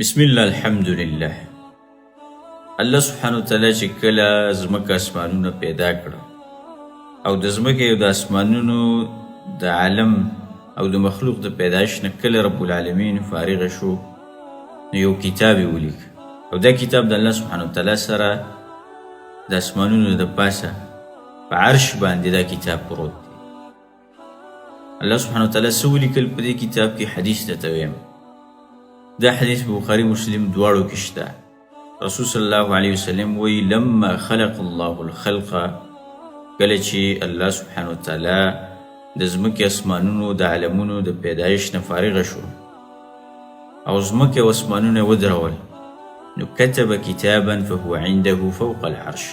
بسم الله الحمد لله الله سبحانه وتعالی چې کله زمکه اسمانونه پیدا کړه او د زمکه او د اسمانونو د عالم او د مخلوق د پیدایش نه کله رب العالمین فارغ شو نو یو کتاب یې ولیک او دا کتاب د الله سبحانه وتعالی سره د اسمانونو د پاسه په عرش باندې دا کتاب پروت دی الله سبحانه وتعالی څه ولیکل په دې کتاب کې حدیث درته ویم دا حدیث بخاری مسلم دواړو کې شته. رسول صلی الله علیه وسلم وی لما خلق الله الخلق. کله چې الله سبحانه وتعالی د ځمکې اسمانونو د عالمونو د پیدایش نه فارغ شو او ځمکې او اسمانونه ودرول نو كتب كتابا فهو عنده فوق العرش.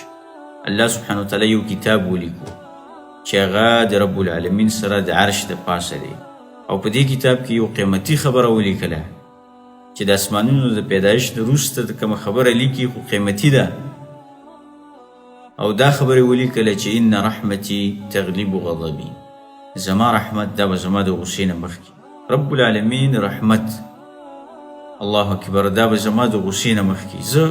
الله سبحانه وتعالی یو کتاب ولیکو چې هغه د رب العالمین سره د عرش د پاسه دی. او په دې کتاب کې یو قیمتي خبره ولیکله چې د اسمانونو د پیدایش د وروسته د کومه خبره لیکي خو قیمتي ده. او دا خبره ولیکله چې ان رحمتي تغلب غضبي. زما رحمت دا به زما د غصې نه مخکې. رب العالمین رحمت. الله اکبر دا به زما د غصې نه مخکې. زه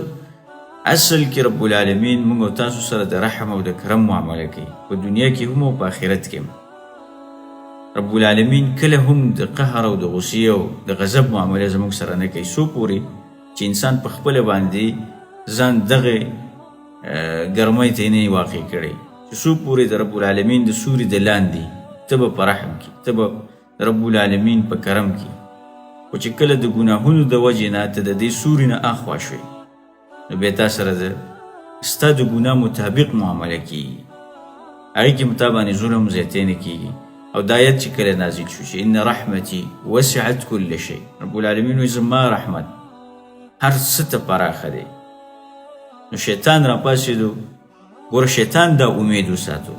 اصل کې رب العالمین موږ تاسو سره د رحم او د کرم معامله کوي. په دنیا کې هم او په آخرت کې هم رب العالمین کله هم د قهر او د غصې او د غضب معامله زموږ سره نه کوي. څو پورې چې انسان په خپل باندې ځان دغه ګرمۍ ته نه واقع کړي چې څو پورې د رب العالمین د سوري د لاندې ته به په رحم کې ته به رب العالمین په کرم کې. خو چې کله د ګناهونو د وجې نه ته د دې سوري نه اخوا شوې. نو بیا تا سره د ستا د ګناه مطابق معامله کیږي هغې کې متا باندې ظلم زیاتی نه کیږي او دا آیت چې کله نازل شو چې ان رحمتي وسعت كل شی رب العالمین وایي زما رحمت. هر څه ته پراخه دی نو شیطان را پاسېدو ګوره شیطان دا امید وساتو.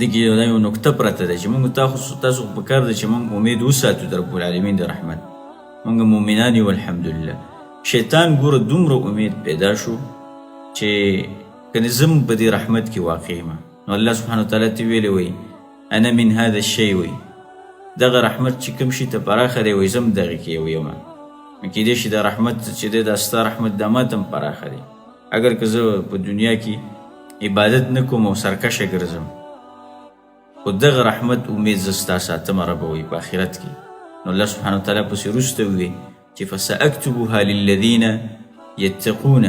دغه یو یو نقطه پرته ده. چې موږ تاسو تاسو په کار ده چې موږ امید وساتو د رب العالمین د رحمت. موږ مؤمنان یو الحمدلله شیطان ګوره دومره امید پیدا شو چې کنه زم په دې رحمت کې واقع ما. نو الله سبحانه وتعالی ته ویلی وی انا من هذا الشيء وی دغه رحمت چې کوم شي ته پراخه دی وی زم دغه کې یو یم کېدای شي د رحمت چې دی د ستا رحمت د ماتم پراخه دی. اگر که زه په دنیا کې عبادت نه کوم او سرکشه ګرځم خو دغه رحمت امید زه ستا ساتم ربه وی په آخرت کې. نو الله سبحانه وتعالی پسې وروسته وی چې فساکتبها للذین یتقون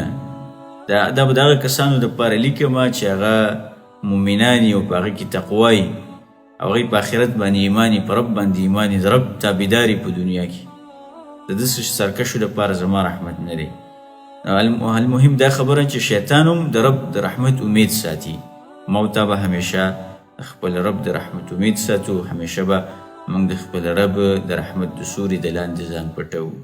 دا دا به دغه کسانو دپاره لیکمه چې هغه مؤمنان او په هغه کې تقوی هغې په آخرت باندې ایمانی په رب باندې ایمانی رب تابعداري په دنیا کې. د داسې سرکشو لپاره زما رحمت نه دی. المهم دا خبره چې شیطان هم د رب د رحمت امید ساتي. موتا به همیشه خپل رب د رحمت امید ساتو همیشه به موږ د خپل رب د رحمت د سوري د لاندې ځان پټو